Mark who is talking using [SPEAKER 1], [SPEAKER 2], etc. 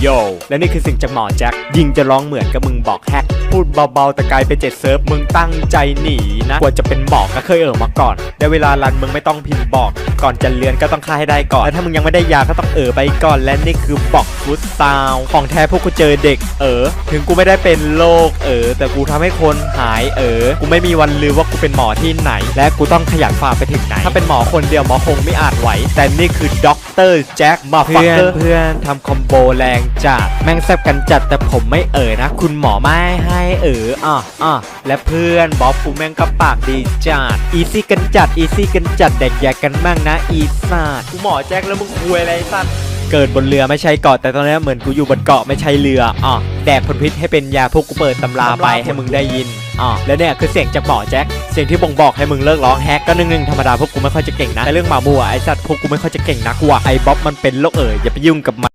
[SPEAKER 1] โยและนี่คือสิ่งจากหมอแจ็คยิงจะร้องเหมือนกับมึงบอกแฮกพูดเบาๆแต่กลายเป็นเจ็ดเซิร์ฟมึงตั้งใจหนีนะกว่าจะเป็นหมอก็เคยเอ่อมาก่อนได้เวลารันมึงไม่ต้องพิมพ์บอก ก่อนจะเรียนก็ต้องฆ่าให้ได้ก่อน และถ้ามึงยังไม่ได้ยาก็ต้องเอ่อไปก่อน และนี่คือบอกฟุตซาวของแท้พวกกูเจอเด็กเออถึงกูไม่ได้เป็นโรคเออแต่กูทำให้คนหายเออกูไม่มีวันลืมว่ากูเป็นหมอที่ไหน และกูต้องขยันฝ่าไปถึงไหน ถ้าเป็นหมอคนเดียวหมอคงไม่อาจไหวแต่นี่คือด็อกเตอร์แจ็คมาฟักเกอร์เพื่อนทำคอมโบแรงจัดแม่งแซบกันจัดแต่ผมไม่เอ่ยนะ คุณหมอไม่ให้เอ่ออะอะและเพื่อนบ๊อบกูแม่งก็ปากดีจัดอีซี่กันจัดอีซี่กันจัดแดกแยกกันมั่งนะอีสัตว์กูหมอแจ็คแล้วมึงคุยอะไรไอ้สัตว์เกิดบนเรือไม่ใช่เกาะแต่ตอนนี้เหมือนกูอยู่บนเกาะไม่ใช่เรืออะแดกผลพิษให้เป็นยาพวกกูเปิดตำราไปให้มึงได้ยินอะแล้วเนี่ยคือเสียงจากหมอแจ็คเสียงที่บ่งบอกให้มึงเลิกร้องแฮกก็นึ่งๆธรรมดาพวกกูไม่ค่อยจะเก่งนะแต่เรื่องหมามัวไอ้สัตว์พวกกูไม่ค่อยจะเก่งนักว่ะไอ้บ๊อบมันเป็นโรคเอ่ยอย่าไปยุ่งกับมัน